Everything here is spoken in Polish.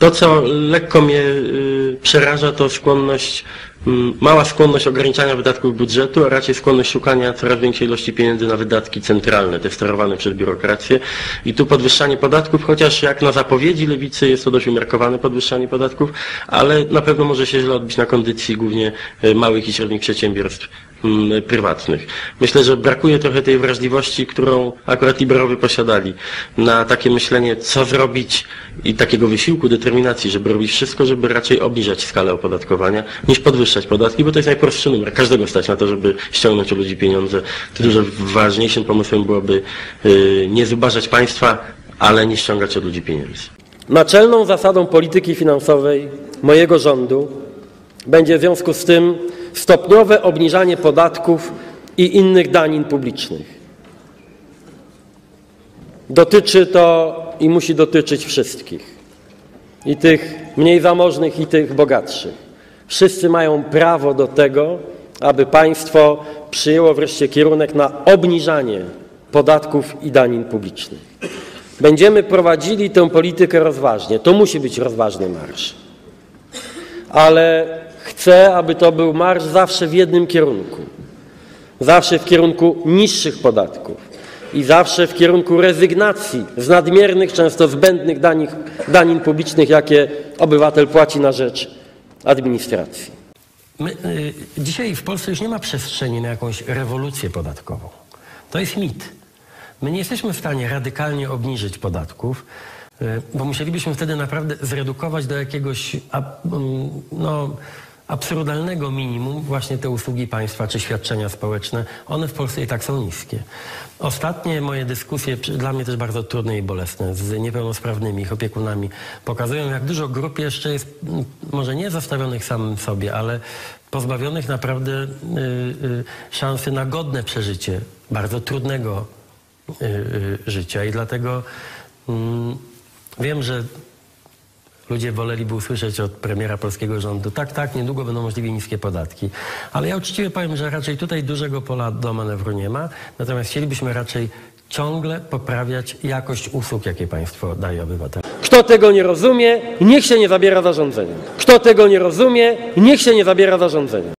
To, co lekko mnie y, przeraża, to skłonność, mm, mała skłonność ograniczania wydatków budżetu, a raczej skłonność szukania coraz większej ilości pieniędzy na wydatki centralne, te sterowane przez biurokrację. I tu podwyższanie podatków, chociaż jak na zapowiedzi lewicy jest to dość umiarkowane podwyższanie podatków, ale na pewno może się źle odbić na kondycji głównie y, małych i średnich przedsiębiorstw prywatnych. Myślę, że brakuje trochę tej wrażliwości, którą akurat liberowie posiadali, na takie myślenie, co zrobić i takiego wysiłku, determinacji, żeby robić wszystko, żeby raczej obniżać skalę opodatkowania, niż podwyższać podatki, bo to jest najprostszy numer. Każdego stać na to, żeby ściągnąć u ludzi pieniądze. Dużo ważniejszym pomysłem byłoby y, nie zubażać państwa, ale nie ściągać od ludzi pieniędzy. Naczelną zasadą polityki finansowej mojego rządu będzie w związku z tym stopniowe obniżanie podatków i innych danin publicznych. Dotyczy to i musi dotyczyć wszystkich. I tych mniej zamożnych, i tych bogatszych. Wszyscy mają prawo do tego, aby państwo przyjęło wreszcie kierunek na obniżanie podatków i danin publicznych. Będziemy prowadzili tę politykę rozważnie. To musi być rozważny marsz. Ale chcę, aby to był marsz zawsze w jednym kierunku. Zawsze w kierunku niższych podatków i zawsze w kierunku rezygnacji z nadmiernych, często zbędnych danin, danin publicznych, jakie obywatel płaci na rzecz administracji. My, y, dzisiaj w Polsce już nie ma przestrzeni na jakąś rewolucję podatkową. To jest mit. My nie jesteśmy w stanie radykalnie obniżyć podatków, y, bo musielibyśmy wtedy naprawdę zredukować do jakiegoś ab, mm, no, absurdalnego minimum właśnie te usługi państwa czy świadczenia społeczne. One w Polsce i tak są niskie. Ostatnie moje dyskusje, dla mnie też bardzo trudne i bolesne, z niepełnosprawnymi, ich opiekunami, pokazują, jak dużo grup jeszcze jest, może nie zostawionych samym sobie, ale pozbawionych naprawdę y, y, szansy na godne przeżycie bardzo trudnego y, y, życia. I dlatego mm, wiem, że Ludzie woleliby usłyszeć od premiera polskiego rządu, tak, tak, niedługo będą możliwie niskie podatki. Ale ja uczciwie powiem, że raczej tutaj dużego pola do manewru nie ma, natomiast chcielibyśmy raczej ciągle poprawiać jakość usług, jakie państwo daje obywatelom. Kto tego nie rozumie, niech się nie zabiera zarządzenia. Kto tego nie rozumie, niech się nie zabiera zarządzenia.